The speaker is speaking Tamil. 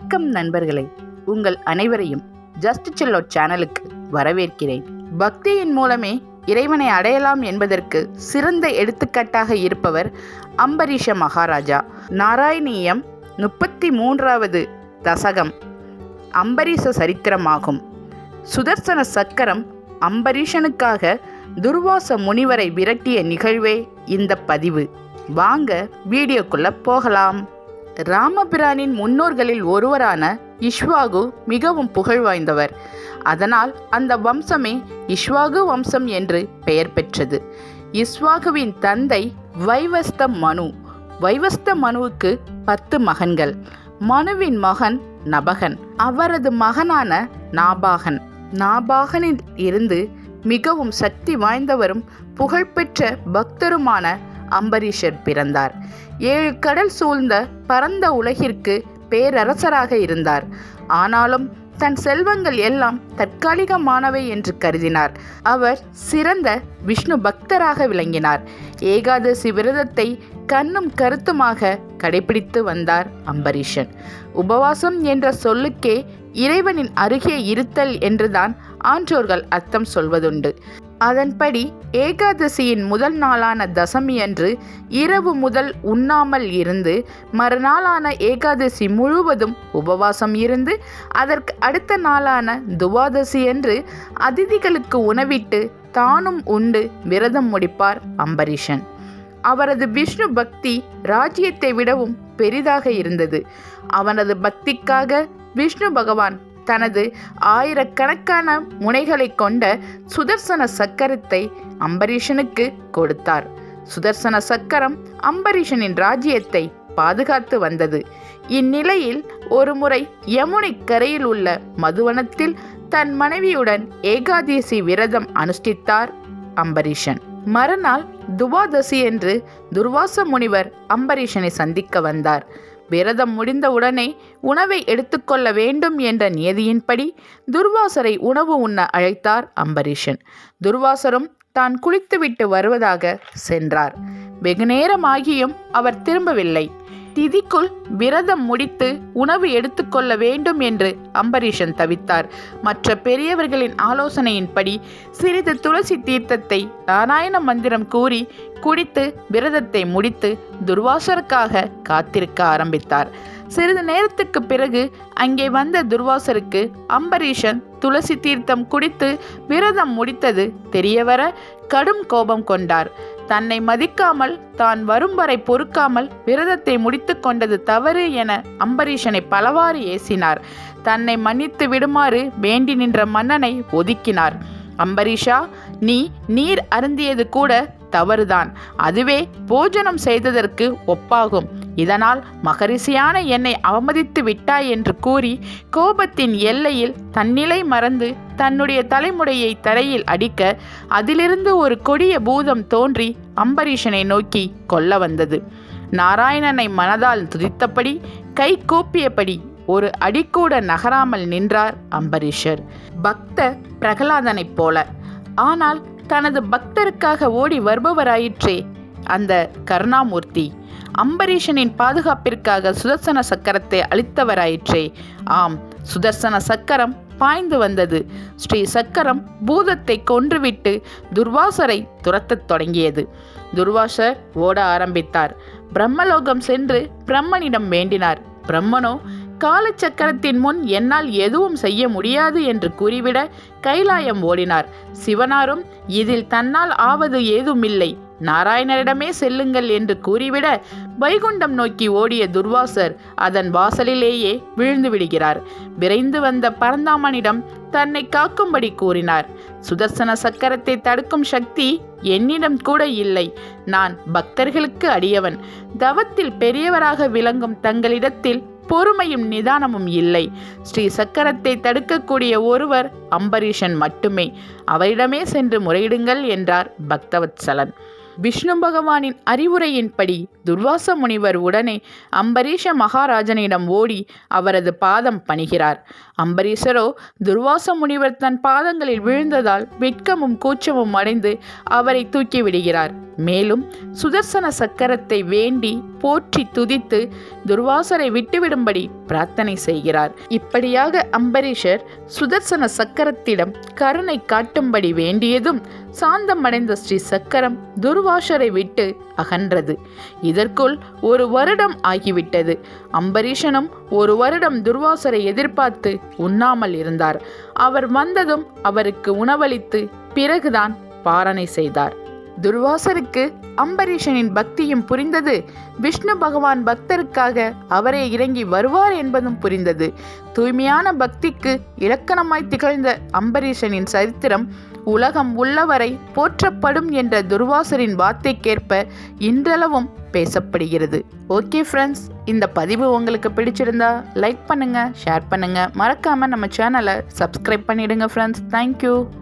வணக்கம் நண்பர்களே. உங்கள் அனைவரையும் ஜஸ்ட் செல்லோ சேனலுக்கு வரவேற்கிறேன். பக்தியின் மூலமே இறைவனை அடையலாம் என்பதற்கு சிறந்த எடுத்துக்காட்டாக இருப்பவர் அம்பரீஷ மகாராஜா. நாராயணியம் முப்பத்தி மூன்றாவது தசகம். அம்பரீஷ சரித்திரமாகும். சுதர்சன சக்கரம் அம்பரீஷனுக்காக துர்வாச முனிவரை விரட்டிய நிகழ்வே இந்த பதிவு. வாங்க வீடியோக்குள்ள போகலாம். ராமபிரானின் முன்னோர்களில் ஒருவரான இஷ்வாகு மிகவும் புகழ் வாய்ந்தவர். அதனால் அந்த வம்சமே இஷ்வாகு வம்சம் என்று பெயர் பெற்றது. இஸ்வாகுவின் தந்தை வைவஸ்த மனு. வைவஸ்த மனுவுக்கு பத்து மகன்கள். மனுவின் மகன் நபகன். அவரது மகனான நாபாகன். நாபாகனில் இருந்து மிகவும் சக்தி வாய்ந்தவரும் புகழ்பெற்ற பக்தருமான அம்பரீஷர் பிறந்தார். ஏழு கடல் சூழ்ந்த பரந்த உலகிற்கு பேரரசராக இருந்தார். ஆனாலும் தன் செல்வங்கள் எல்லாம் தற்காலிகமானவை என்று கருதினார். அவர் சிறந்த விஷ்ணு பக்தராக விளங்கினார். ஏகாதசி விரதத்தை கண்ணும் கருத்துமாக கடைபிடித்து வந்தார் அம்பரீஷன் உபவாசம் என்ற சொல்லுக்கே இறைவனின் அருகே இருத்தல் என்றுதான் ஆன்றோர்கள் அர்த்தம் சொல்வதுண்டு. அதன்படி ஏகாதசியின் முதல் நாளான தசமி அன்று இரவு முதல் உண்ணாமல் இருந்து மறுநாளான ஏகாதசி முழுவதும் உபவாசம் இருந்து அதற்கு அடுத்த நாளான துவாதசி அன்று அதிதிகளுக்கு உணவிட்டு தானும் உண்டு விரதம் முடிப்பார் அம்பரீஷன். அவரது விஷ்ணு பக்தி ராஜ்யத்தை விடவும் பெரிதாக இருந்தது. அவனது பக்திக்காக விஷ்ணு பகவான் தனது ஆயிரக்கணக்கான முனைகளை கொண்ட சுதர்சன சக்கரத்தை அம்பரீஷனுக்கு கொடுத்தார். சுதர்சன சக்கரம் அம்பரீஷனின் ராஜ்யத்தை பாதுகாத்து வந்தது. இந்நிலையில் ஒருமுறை யமுனை கரையில் உள்ள மதுவனத்தில் தன் மனைவியுடன் ஏகாதசி விரதம் அனுஷ்டித்தார் அம்பரீஷன். மறுநாள் துவாதசி என்று துர்வாச முனிவர் அம்பரீஷனை சந்திக்க வந்தார். விரதம் முடிந்தவுடனே உணவை எடுத்துக்கொள்ள வேண்டும் என்ற நியதியின்படி துர்வாசரை உணவு உண்ண அழைத்தார் அம்பரீஷன். துர்வாசரும் தான் குளித்துவிட்டு வருவதாக சென்றார். வெகுநேரமாகியும் அவர் திரும்பவில்லை. திதிக்குள் விரதம் முடித்து உணவு எடுத்துக்கொள்ள வேண்டும் என்று அம்பரீஷன் தவித்தார். மற்ற பெரியவர்களின் ஆலோசனையின்படி சிறிது துளசி தீர்த்தத்தை நாராயண மந்திரம் கூறி குடித்து விரதத்தை முடித்து துர்வாசருக்காக காத்திருக்க ஆரம்பித்தார். சிறிது நேரத்துக்கு பிறகு அங்கே வந்த துர்வாசருக்கு அம்பரீஷன் துளசி தீர்த்தம் குடித்து விரதம் முடித்தது தெரியவர கடும் கோபம் கொண்டார். தன்னை மதிக்காமல் தான் வரும் வரை பொறுக்காமல் விரதத்தை முடித்து கொண்டது தவறு என அம்பரீஷனை பலவாறு ஏசினார். தன்னை மன்னித்து விடுமாறு வேண்டி நின்ற மன்னனை ஒதுக்கினார். அம்பரீஷா நீ நீர் அருந்தியது கூட தவறுதான். அதுவே போஜனம் செய்ததற்கு ஒப்பாகும். இதனால் மகரிஷியான என்னை அவமதித்து விட்டாய் என்று கூறி கோபத்தின் எல்லையில் தன்னிலை மறந்து தன்னுடைய தலைமுடையை தரையில் அடிக்க அதிலிருந்து ஒரு கொடிய பூதம் தோன்றி அம்பரீஷனை நோக்கி கொல்ல வந்தது. நாராயணனை மனதால் துதித்தபடி கை கூப்பியபடி ஒரு அடிக்கூட நகராமல் நின்றார் அம்பரீஷர். பக்த பிரகலாதனைப் போல. ஆனால் தனது பக்தருக்காக ஓடி வருபவராயிற்றே. அந்த கருணாமூர்த்தி அம்பரீஷனின் பாதுகாப்பிற்காக சுதர்சன சக்கரத்தை அளித்தவராயிற்றே. ஆம் சுதர்சன சக்கரம் பாய்ந்து வந்தது. ஸ்ரீ சக்கரம் பூதத்தை கொன்றுவிட்டு துர்வாசரை துரத்தத் தொடங்கியது. துர்வாசர் ஓட ஆரம்பித்தார். பிரம்மலோகம் சென்று பிரம்மனிடம் வேண்டினார். பிரம்மனோ காலச்சக்கரத்தின் முன் என்னால் எதுவும் செய்ய முடியாது என்று கூறிவிட கைலாயம் ஓடினார். சிவனாரும் இதில் தன்னால் ஆவது ஏதுமில்லை. நாராயணரிடமே செல்லுங்கள் என்று கூறிவிட வைகுண்டம் நோக்கி ஓடிய துர்வாசர் அதன் வாசலிலேயே விழுந்து விடுகிறார். விரைந்து வந்த பரந்தாமனிடம் தன்னை காக்கும்படி கூறினார் சுதர்சன சக்கரத்தை தடுக்கும் சக்தி என்னிடம் கூட இல்லை. நான் பக்தர்களுக்கு அடியவன். தவத்தில் பெரியவராக விளங்கும் தங்களிடத்தில் பொறுமையும் நிதானமும் இல்லை. ஸ்ரீ சக்கரத்தை தடுக்கக்கூடிய ஒருவர் அம்பரீஷன் மட்டுமே. அவரிடமே சென்று முறையிடுங்கள் என்றார் பக்தவத்சலன். விஷ்ணு பகவானின் அறிவுரையின்படி துர்வாச முனிவர் உடனே அம்பரீஷ மகாராஜனிடம் ஓடி அவரது பாதம் பணிகிறார். அம்பரீஷரோ துர்வாச முனிவர் தன் பாதங்களில் விழுந்ததால் வெட்கமும் கூச்சமும் அடைந்து அவரை தூக்கி விடுகிறார் மேலும் சுதர்சன சக்கரத்தை வேண்டி போற்றி துதித்து துர்வாசரை விட்டுவிடும்படி பிரார்த்தனை செய்கிறார். இப்படியாக அம்பரீஷர் சுதர்சன சக்கரத்திடம் கருணை காட்டும்படி வேண்டியதும் சாந்தமடைந்த ஸ்ரீ சக்கரம் வாஷரை விட்டு அகன்றது. இதற்குள் ஒரு வருடம் ஆகிவிட்டது. அம்பரீஷனும் ஒரு வருடம் துர்வாசரை எதிர்பார்த்து உண்ணாமல் இருந்தார். அவர் வந்ததும் அவருக்கு உணவளித்து பிறகுதான் பாரணை செய்தார். துர்வாசருக்கு அம்பரீஷனின் பக்தியும் புரிந்தது. விஷ்ணு பகவான் பக்தருக்காக அவரே இறங்கி வருவார் என்பதும் புரிந்தது. தூய்மையான பக்திக்கு இலக்கணமாய் திகழ்ந்த அம்பரீஷனின் சரித்திரம் உலகம் உள்ளவரை போற்றப்படும் என்ற துர்வாசரின் வார்த்தைக்கேற்ப இன்றளவும் பேசப்படுகிறது. ஓகே ஃப்ரெண்ட்ஸ் இந்த பதிவு உங்களுக்கு பிடிச்சிருந்தா லைக் பண்ணுங்கள் ஷேர் பண்ணுங்கள் மறக்காமல் நம்ம சேனலை சப்ஸ்கிரைப் பண்ணிடுங்க ஃப்ரெண்ட்ஸ் தேங்க்யூ